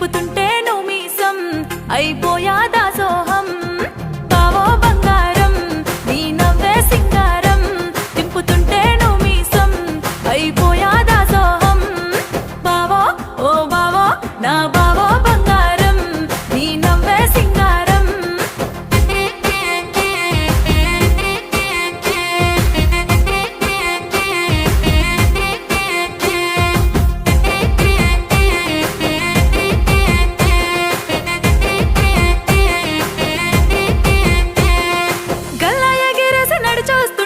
తిప్పుతుంటే నువ్వు మీసం అయిపోయా దాసోహం. బావో బంగారం నీ నవ్వే సింగారం. తిప్పుతుంటే నువ్వు మీసం అయిపోయా దాసోహం. బావో ఓ బావో నా marchaste.